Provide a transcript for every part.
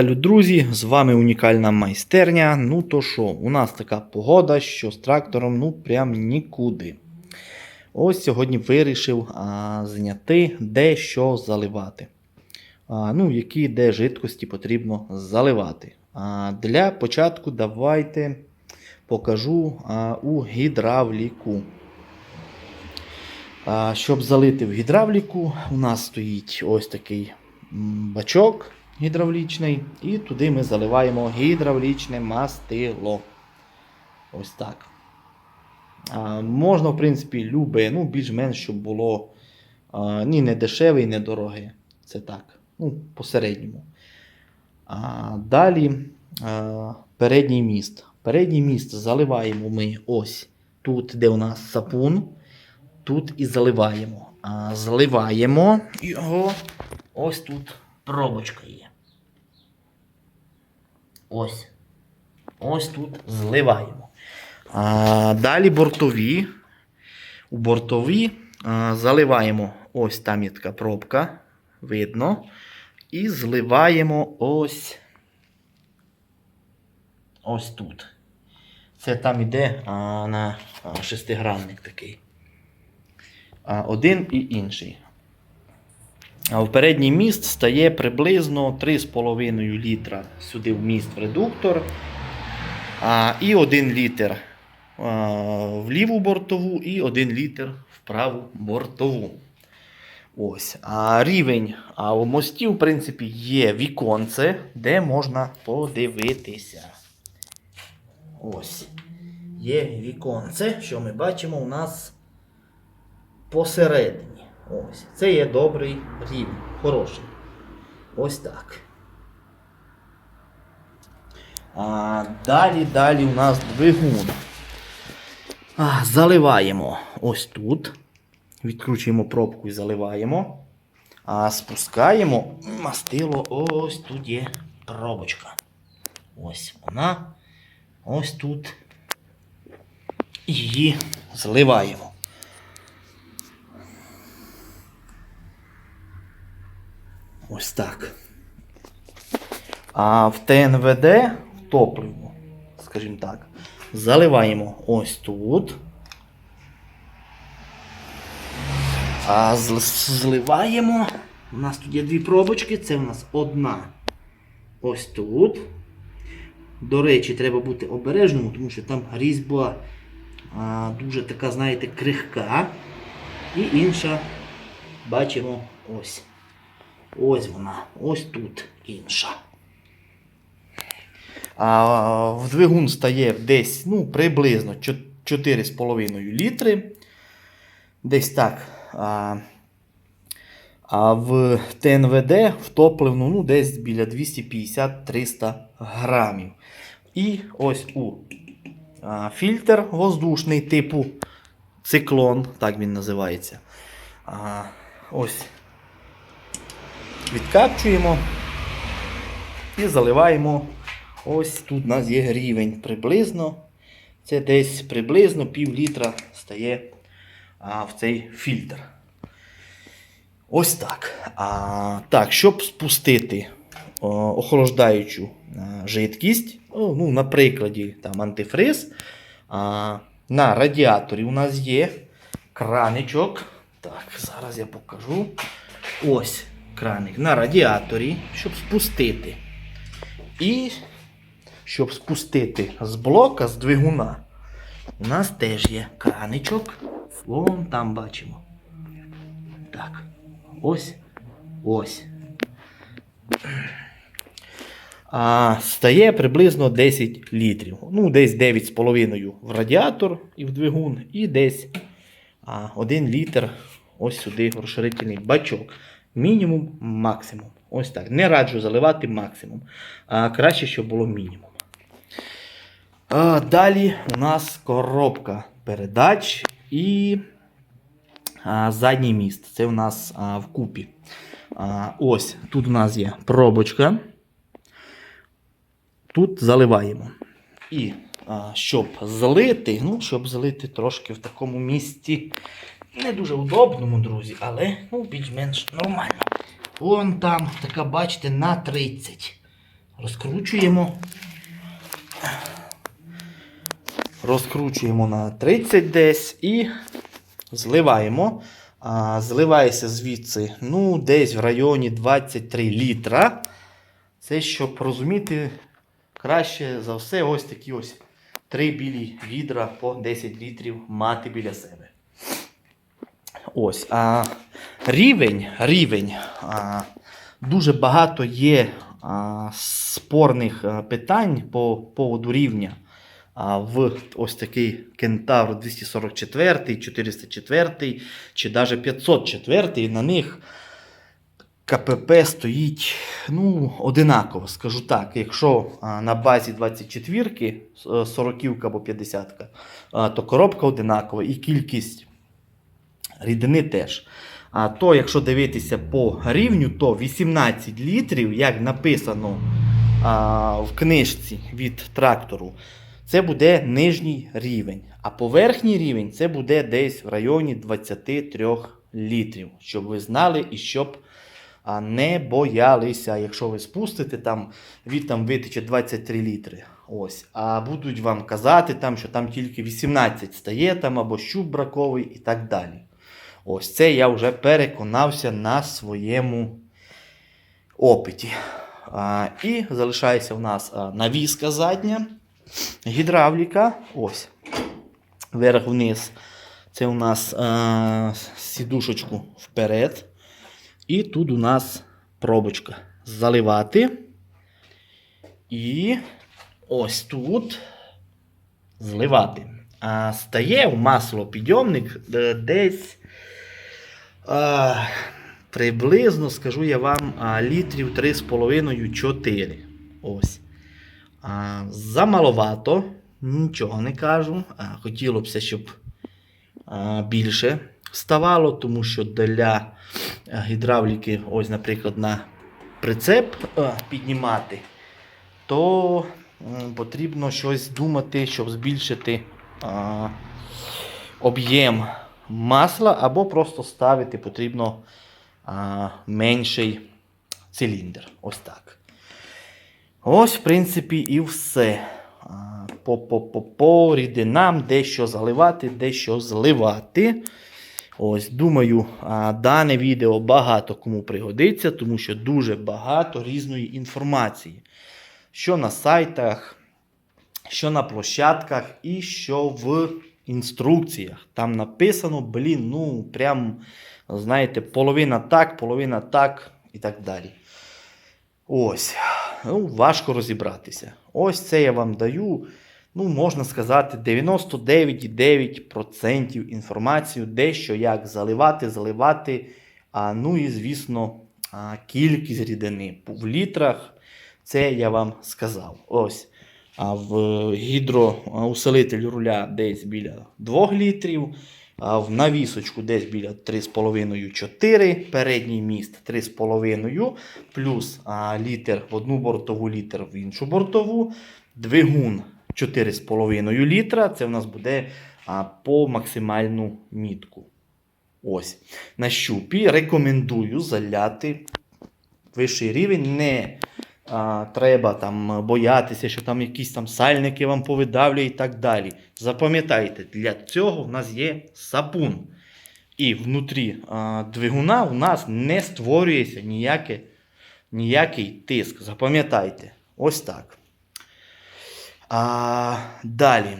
Салют, друзі! З вами унікальна майстерня. Ну то що, у нас така погода, що з трактором ну прям нікуди. Ось сьогодні вирішив а, зняти, де що заливати. А, ну, які де жидкості потрібно заливати. А, для початку давайте покажу а, у гідравліку. А, щоб залити в гідравліку, у нас стоїть ось такий бачок гідравлічний, і туди ми заливаємо гідравлічне мастило. Ось так. А, можна, в принципі, любе, ну, більш-менш, щоб було а, ні не дешеве і не дороге. Це так. Ну, посередньому. А, далі а, передній міст. Передній міст заливаємо ми ось тут, де у нас сапун. Тут і заливаємо. А, заливаємо його. Ось тут пробочка є. Ось. Ось тут зливаємо. А, далі бортові. У бортові а, заливаємо ось там є така пробка. Видно. І зливаємо ось. Ось тут. Це там іде а, на шестигранник такий. А, один і інший. А в передній міст стає приблизно 3,5 літра сюди вміст в редуктор. А, і 1 літр в ліву бортову, і 1 літр в праву бортову. Ось. А рівень а у мості, в принципі, є віконце, де можна подивитися. Ось. Є віконце, що ми бачимо у нас посередині. Ось. Це є добрий рівень. Хороший. Ось так. А, далі, далі у нас двигун. А, заливаємо ось тут. Відкручуємо пробку і заливаємо. А спускаємо мастило. Ось тут є пробочка. Ось вона. Ось тут. Її зливаємо. Ось так. А в ТНВД топливо, скажімо так, заливаємо ось тут. А зливаємо. У нас тут є дві пробочки, це у нас одна ось тут. До речі, треба бути обережним, тому що там різьба а, дуже така, знаєте, крихка. І інша, бачимо, ось. Ось вона, ось тут інша. А в двигун стає десь ну, приблизно 4,5 літри. Десь так. А, а в ТНВД в ну, десь біля 250-300 грамів. І ось у а, фільтр воздушний типу циклон, так він називається. А, ось відкапчуємо і заливаємо. Ось тут у нас є рівень приблизно. Це десь приблизно пів літра стає а, в цей фільтр. Ось так. А, так, щоб спустити о, охолоджаючу а, жидкість, о, ну, на прикладі там, антифриз, а, на радіаторі у нас є краничок. Так, зараз я покажу. Ось краник на радіаторі, щоб спустити. І щоб спустити з блока, з двигуна, у нас теж є краничок. Вон там бачимо. Так. Ось. Ось. А, стає приблизно 10 літрів. Ну, десь 9,5 в радіатор і в двигун, і десь а, 1 літр ось сюди розширительний бачок. Мінімум, максимум. Ось так. Не раджу заливати максимум. А, краще, щоб було мінімум. А, далі у нас коробка передач і а, задній міст. Це у нас а, вкупі. А, ось тут у нас є пробочка. Тут заливаємо. І а, щоб залити, ну, щоб залити трошки в такому місці. Не дуже удобному, друзі, але ну, більш-менш нормально. Вон там, така, бачите, на 30. Розкручуємо. Розкручуємо на 30 десь і зливаємо. А, зливається звідси ну, десь в районі 23 літра. Це щоб розуміти, краще за все, ось такі ось три білі відра по 10 літрів мати біля себе. Ось. А, рівень, рівень. А, дуже багато є а, спорних а, питань по поводу рівня. А, в ось такий кентавр 244, 404 чи навіть 504. На них КПП стоїть ну, одинаково, скажу так. Якщо на базі 24, 40 або 50, а, то коробка одинакова і кількість рідини теж. А то, якщо дивитися по рівню, то 18 літрів, як написано а, в книжці від трактору, це буде нижній рівень. А поверхній рівень це буде десь в районі 23 літрів. Щоб ви знали і щоб а, не боялися, якщо ви спустите, там від там витече 23 літри. Ось. А будуть вам казати, там, що там тільки 18 стає, там, або щуп браковий і так далі. Ось це я вже переконався на своєму опиті. А, і залишається в нас навіска задня, гідравліка. Ось. Вверх-вниз. Це у нас а, сідушечку вперед. І тут у нас пробочка. Заливати. І ось тут зливати. А стає в маслопідйомник е, десь приблизно, скажу я вам, літрів 3,5-4. Ось. Замаловато, нічого не кажу. Хотілося б, щоб більше ставало, тому що для гідравліки, ось, наприклад, на прицеп піднімати, то потрібно щось думати, щоб збільшити об'єм масла, або просто ставити потрібно а, менший циліндр. Ось так. Ось, в принципі, і все. По, по, по, рідинам дещо заливати, дещо зливати. Ось, думаю, а, дане відео багато кому пригодиться, тому що дуже багато різної інформації. Що на сайтах, що на площадках, і що в інструкціях. Там написано, блін, ну, прям, знаєте, половина так, половина так і так далі. Ось. Ну, важко розібратися. Ось це я вам даю, ну, можна сказати, 99,9% інформацію, де що як заливати, заливати. А, ну і, звісно, кількість рідини в літрах. Це я вам сказав. Ось. А в гідроусилитель руля десь біля 2 літрів, а в навісочку десь біля 3,5-4, передній міст 3,5, плюс а, літр в одну бортову, літр в іншу бортову, двигун 4,5 літра. Це в нас буде а, по максимальну мітку. Ось. На щупі рекомендую заляти вищий рівень. Не а, треба там боятися, що там якісь там сальники вам повидавлює і так далі. Запам'ятайте, для цього в нас є сапун. І внутрі а, двигуна у нас не створюється ніяке, ніякий тиск. Запам'ятайте. Ось так. А, далі.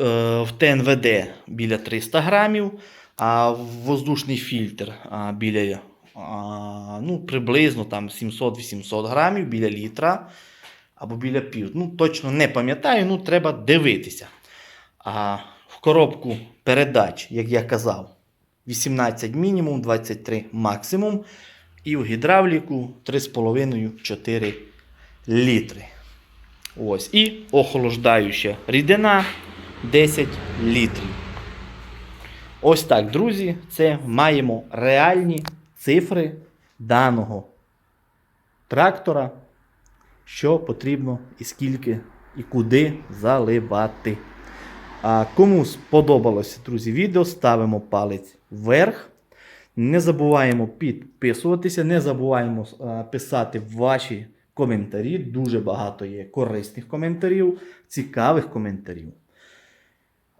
Е, в ТНВД біля 300 грамів, а воздушний фільтр біля ну, приблизно там 700-800 грамів біля літра або біля пів. Ну, точно не пам'ятаю, ну треба дивитися. А в коробку передач, як я казав, 18 мінімум, 23 максимум. І в гідравліку 3,5-4 літри. Ось. І охолоджаюча рідина 10 літрів. Ось так, друзі, це маємо реальні цифри даного трактора, що потрібно і скільки і куди заливати. А кому сподобалося, друзі, відео, ставимо палець вверх. Не забуваємо підписуватися, не забуваємо писати ваші коментарі. Дуже багато є корисних коментарів, цікавих коментарів.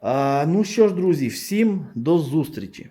А, ну що ж, друзі, всім до зустрічі!